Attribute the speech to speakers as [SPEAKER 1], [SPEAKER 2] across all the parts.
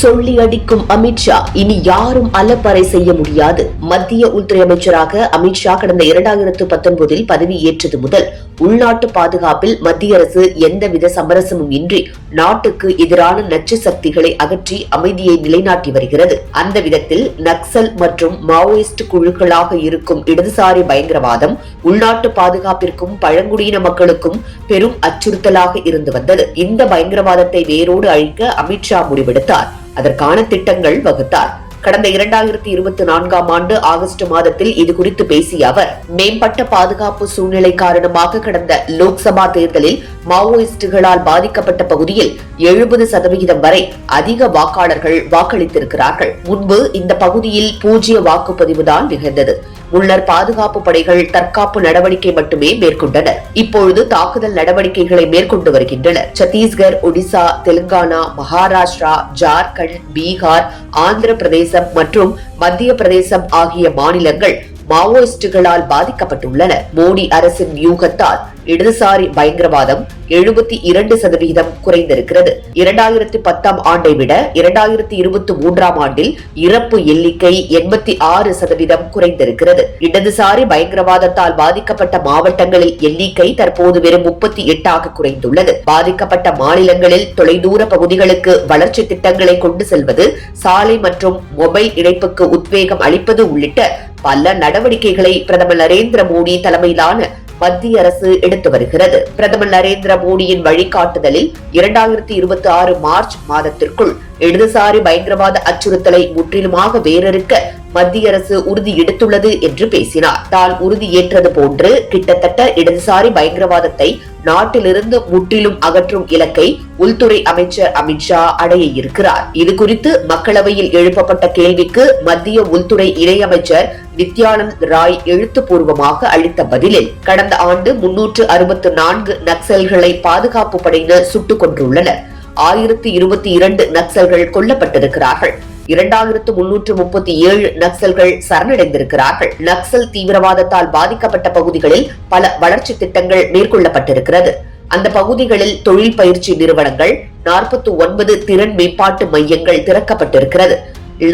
[SPEAKER 1] சொல்லி அடிக்கும் அமித்ஷா இனி யாரும் அலப்பறை செய்ய முடியாது. மத்திய உள்துறை அமைச்சராக அமித்ஷா கடந்த இரண்டாயிரத்து பத்தொன்பதில் பதவியேற்றது முதல் உள்நாட்டு பாதுகாப்பில் மத்திய அரசு எந்தவித சமரசமும் இன்றி நாட்டுக்கு எதிரான நச்சு சக்திகளை அகற்றி அமைதியை நிலைநாட்டி வருகிறது. அந்த விதத்தில் நக்சல் மற்றும் மாவோயிஸ்ட் குழுக்களாக இருக்கும் இடதுசாரி பயங்கரவாதம் உள்நாட்டு பாதுகாப்பிற்கும் பழங்குடியின மக்களுக்கும் பெரும் அச்சுறுத்தலாக இருந்து வந்தது. இந்த பயங்கரவாதத்தை வேரோடு அழிக்க அமித்ஷா முடிவெடுத்தார். அதற்கான திட்டங்கள் வகுத்தார். கடந்த இரண்டாயிரத்தி இருபத்தி நான்காம் ஆண்டு ஆகஸ்ட் மாதத்தில் இது குறித்து பேசிய அவர் மேம்பட்ட பாதுகாப்பு சூழ்நிலை காரணமாக கடந்த லோக்சபா தேர்தலில் மாவோயிஸ்டுகளால் பாதிக்கப்பட்ட பகுதியில் எழுபது சதவிகிதம் வரை அதிக வாக்காளர்கள் வாக்களித்திருக்கிறார்கள். முன்பு இந்த பகுதியில் பூஜ்ய வாக்குப்பதிவுதான் நிகழ்ந்தது. முன்னர் பாதுகாப்பு படைகள் தற்காப்பு நடவடிக்கை மட்டுமே மேற்கொண்டனர் இப்பொழுது தாக்குதல் நடவடிக்கைகளை மேற்கொண்டு வருகின்றனர். சத்தீஸ்கர் ஒடிசா தெலுங்கானா மகாராஷ்டிரா ஜார்க்கண்ட் பீகார் ஆந்திர பிரதேசம் மற்றும் மத்திய பிரதேசம் ஆகிய மாநிலங்கள் மாவோயிஸ்டுகளால் பாதிக்கப்பட்டுள்ளன. மோடி அரசின் வியூகத்தால் இடதுசாரி பயங்கரவாதம் எழுபத்தி இரண்டு சதவீதம் குறைந்திருக்கிறது. இரண்டாயிரத்தி பத்தாம் ஆண்டை விட இரண்டாயிரத்தி இருபத்தி மூன்றாம் ஆண்டில் இறப்பு எண்ணிக்கை எண்பத்தி ஆறு சதவீதம் குறைந்திருக்கிறது. இடதுசாரி பயங்கரவாதத்தால் பாதிக்கப்பட்ட மாவட்டங்களில் எண்ணிக்கை தற்போது வெறும் முப்பத்தி எட்டாக குறைந்துள்ளது. பாதிக்கப்பட்ட மாநிலங்களில் தொலைதூர பகுதிகளுக்கு வளர்ச்சி திட்டங்களை கொண்டு செல்வது சாலை மற்றும் மொபைல் இணைப்புக்கு உத்வேகம் அளிப்பது உள்ளிட்ட பல நடவடிக்கைகளை பிரதமர் நரேந்திர மோடி தலைமையிலான மத்திய அரசு எடுத்து வருகிறது. பிரதமர் நரேந்திர மோடியின் வழிகாட்டுதலில் இரண்டாயிரத்தி இருபத்தி ஆறு மார்ச் மாதத்திற்குள் இடதுசாரி பயங்கரவாத அச்சுறுத்தலை முற்றிலுமாக வேறறுக்க மத்திய அரசு உறுதி எடுத்துள்ளது என்று பேசினார். தான் உறுதியேற்றது போன்று கிட்டத்தட்ட இடதுசாரி பயங்கரவாதத்தை நாட்டிலிருந்து முற்றிலும் அகற்றும் இலக்கை உள்துறை அமைச்சர் அமித்ஷா அடைய இருக்கிறார். இது குறித்து மக்களவையில் எழுப்பப்பட்ட கேள்விக்கு மத்திய உள்துறை இணையமைச்சர் நித்யானந்த் ராய் எழுத்துப்பூர்வமாக அளித்த பதிலில் கடந்த ஆண்டு முன்னூற்று அறுபத்து நான்கு நக்சல்களை பாதுகாப்பு படையினர் சுட்டுக் கொன்றுள்ளனர். ஆயிரத்தி இருபத்தி இரண்டு நக்சல்கள் கொல்லப்பட்டிருக்கிறார்கள். இரண்டாயிரத்து முன்னூற்று முப்பத்தி ஏழு நக்சல்கள் சரணடைந்திருக்கிறார்கள். நக்சல் தீவிரவாதத்தால் பாதிக்கப்பட்ட பகுதிகளில் பல வளர்ச்சி திட்டங்கள் மேற்கொள்ளப்பட்டிருக்கிறது. அந்த பகுதிகளில் தொழில் பயிற்சி நிறுவனங்கள் நாற்பத்தி ஒன்பது திறன் மேம்பாட்டு மையங்கள் திறக்கப்பட்டிருக்கிறது.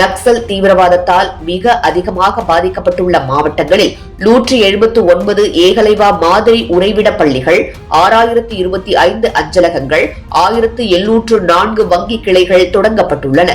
[SPEAKER 1] நக்சல் தீவிரவாதத்தால் மிக அதிகமாக பாதிக்கப்பட்டுள்ள மாவட்டங்களில் நூற்றி எழுபத்து ஒன்பது ஏகலைவா மாதிரி உறைவிட பள்ளிகள் ஆறாயிரத்தி இருபத்தி ஐந்து அஞ்சலகங்கள் ஆயிரத்து எண்ணூற்று நான்கு வங்கி கிளைகள் தொடங்கப்பட்டுள்ளன.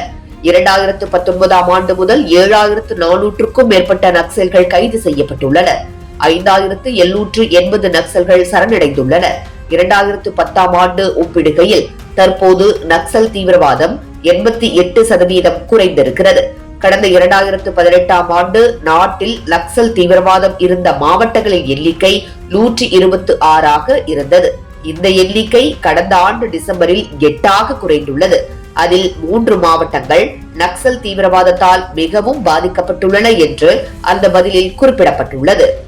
[SPEAKER 1] இரண்டாயிரத்து பத்தொன்பதாம் ஆண்டு முதல் ஏழாயிரத்து நானூற்றுக்கும் மேற்பட்ட நக்சல்கள் கைது செய்யப்பட்டுள்ளனர் ஐந்தாயிரத்து எழுநூற்று எண்பது நக்சல்கள் சரணடைந்துள்ளனர் இரண்டாயிரத்து பத்தாம் ஆண்டு ஒப்பிடுகையில் தற்போது நக்சல் தீவிரவாதம் எண்பத்தி எட்டு சதவீதம் குறைந்திருக்கிறது. கடந்த இரண்டாயிரத்து பதினெட்டாம் ஆண்டு நாட்டில் நக்சல் தீவிரவாதம் இருந்த மாவட்டங்களின் எண்ணிக்கை நூற்றி இருபத்தி ஆறாக இருந்தது. இந்த எண்ணிக்கை கடந்த ஆண்டு டிசம்பரில் எட்டாக குறைந்துள்ளது. அதில் மூன்று மாவட்டங்கள் நக்சல் தீவிரவாதத்தால் மிகவும் பாதிக்கப்பட்டுள்ளன என்று அந்த பதிலில் குறிப்பிடப்பட்டுள்ளது.